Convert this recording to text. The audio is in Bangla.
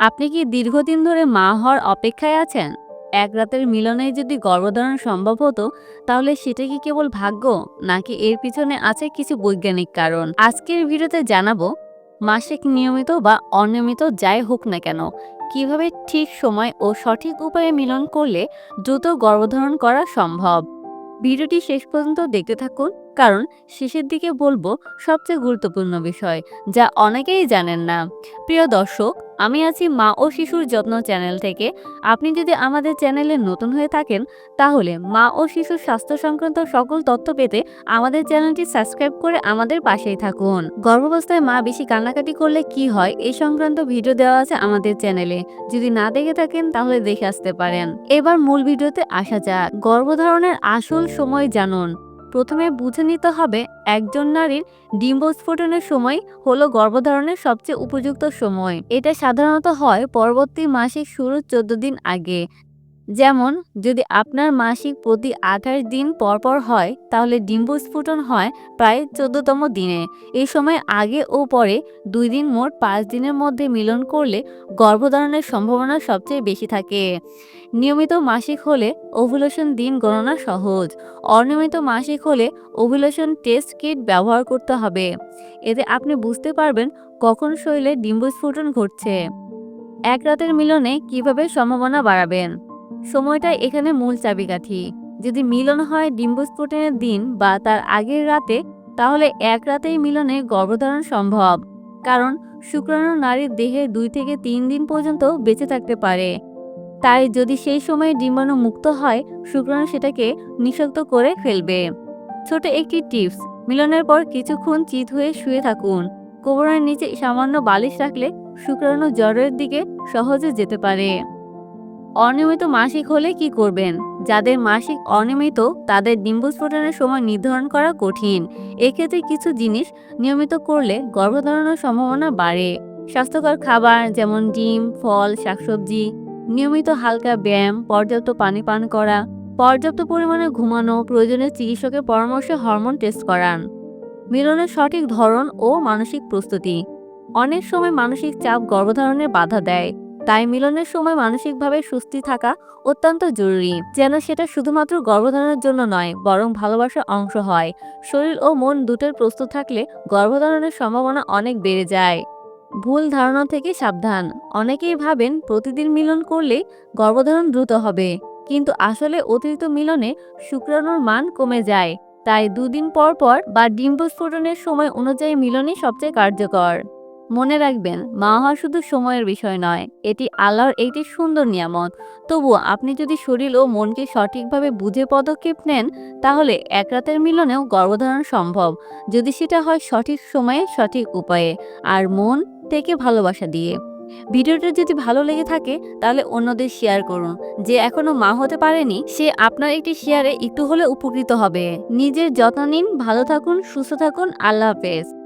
আপনি কি দীর্ঘদিন ধরে মা হওয়ার অপেক্ষায় আছেন? এক রাতের মিলনে যদি গর্ভধারণ সম্ভব হতো, তাহলে সেটা কি কেবল ভাগ্য, নাকি এর পিছনে আছে কিছু বৈজ্ঞানিক কারণ? আজকের ভিডিওতে জানাব, মাসিক নিয়মিত বা অনিয়মিত যাই হোক না কেন, কীভাবে ঠিক সময় ও সঠিক উপায়ে মিলন করলে দ্রুত গর্ভধারণ করা সম্ভব? ভিডিওটি শেষ পর্যন্ত দেখতে থাকুন, কারণ শেষের দিকে বলব সবচেয়ে গুরুত্বপূর্ণ বিষয়, যা অনেকেই জানেন না। প্রিয় দর্শক আমি আছি মা ও শিশুর যত্ন চ্যানেল থেকে। আপনি যদি আমাদের চ্যানেলে নতুন হয়ে থাকেন, তাহলে মা ও শিশুর স্বাস্থ্য সংক্রান্ত সকল তথ্য পেতে আমাদের চ্যানেলটি সাবস্ক্রাইব করে আমাদের পাশেই থাকুন। গর্ভাবস্থায় মা বেশি কান্নাকাটি করলে কি হয় এই সংক্রান্ত ভিডিও দেওয়া আছে আমাদের চ্যানেলে। যদি না দেখে থাকেন, তাহলে দেখে আসতে পারেন। এবার মূল ভিডিওতে আসা যাক। গর্ভধারণের আসল সময় জানুন। প্রথমে বুঝে নিতে হবে একজন নারীর ডিম্বস্ফোটনের সময় হলো গর্ভধারণের সবচেয়ে উপযুক্ত সময়। এটা সাধারণত হয় পরবর্তী মাসিক শুরুর চোদ্দ দিন আগে। যেমন, যদি আপনার মাসিক প্রতি আঠাশ দিন পর পর হয়, তাহলে ডিম্বস্ফোটন হয় প্রায় চোদ্দতম দিনে। এই সময় আগে ও পরে দুই দিন মোট পাঁচ দিনের মধ্যে মিলন করলে গর্ভধারণের সম্ভাবনা সবচেয়ে বেশি থাকে। নিয়মিত মাসিক হলে ওভুলেশন দিন গণনা সহজ। অনিয়মিত মাসিক হলে ওভুলেশন টেস্ট কিট ব্যবহার করতে হবে। এতে আপনি বুঝতে পারবেন কখন শরীরে ডিম্বস্ফোটন ঘটছে। এক রাতের মিলনে কীভাবে সম্ভাবনা বাড়াবেন। সময়টা এখানে মূল চাবিকাঠি। যদি মিলন হয় ডিম্বস্ফোটনের দিন বা তার আগের রাতে, তাহলে এক রাতেই মিলনে গর্ভধারণ সম্ভব। কারণ শুক্রাণু নারীর দেহে দুই থেকে তিন দিন পর্যন্ত বেঁচে থাকতে পারে। তাই যদি সেই সময় ডিম্বাণু মুক্ত হয়, শুক্রাণু সেটাকে নিষিক্ত করে ফেলবে। ছোট একটি টিপস, মিলনের পর কিছুক্ষণ চিত হয়ে শুয়ে থাকুন। কোমরের নিচে সামান্য বালিশ রাখলে শুক্রাণু জ্বরের দিকে সহজে যেতে পারে। অনিয়মিত মাসিক হলে কি করবেন? যাদের মাসিক অনিয়মিত, তাদের ডিম্বস্ফোটনের সময় নির্ধারণ করা কঠিন। এক্ষেত্রে কিছু জিনিস নিয়মিত করলে গর্ভধারণের সম্ভাবনা বাড়ে। স্বাস্থ্যকর খাবার যেমন ডিম, ফল, শাকসবজি, নিয়মিত হালকা ব্যায়াম, পর্যাপ্ত পানি পান করা, পর্যাপ্ত পরিমাণে ঘুমানো প্রয়োজনে চিকিৎসকের পরামর্শে, হরমোন টেস্ট করান। মিলনের সঠিক ধরন ও মানসিক প্রস্তুতি। অনেক সময় মানসিক চাপ গর্ভধারণের বাধা দেয়। তাই মিলনের সময় মানসিকভাবে সুস্থি থাকা অত্যন্ত জরুরি, যেন সেটা শুধুমাত্র গর্ভধারণের জন্য নয়, বরং ভালোবাসার অংশ হয়। শরীর ও মন দুটোর প্রস্তুত থাকলে গর্ভধারণের সম্ভাবনা অনেক বেড়ে যায়। ভুল ধারণা থেকে সাবধান। অনেকেই ভাবেন প্রতিদিন মিলন করলে গর্ভধারণ দ্রুত হবে, কিন্তু আসলে অতিরিক্ত মিলনে শুক্রাণুর মান কমে যায়। তাই দুদিন পর পর বা ডিম্বস্ফোটনের সময় অনুযায়ী মিলনই সবচেয়ে কার্যকর। মনে রাখবেন, মা হওয়া শুধু সময়ের বিষয় নয়, এটি আল্লাহর একটি সুন্দর নিয়ামত। তবুও আপনি যদি শরীর ও মনকে সঠিকভাবে বুঝে পদক্ষেপ নেন, তাহলে এক রাতের মিলনেও গর্ভধারণ সম্ভব, যদি সেটা হয় সঠিক সময়ে, সঠিক উপায়ে। আর মন থেকে ভালোবাসা দিয়ে। ভিডিওটা যদি ভালো লেগে থাকে, তাহলে অন্যদের শেয়ার করুন, যে এখনও মা হতে পারেনি, সে আপনার একটি শেয়ারে একটু হলে উপকৃত হবে। নিজের যত্ন নিন, ভালো থাকুন, সুস্থ থাকুন, আল্লাহ হাফেজ।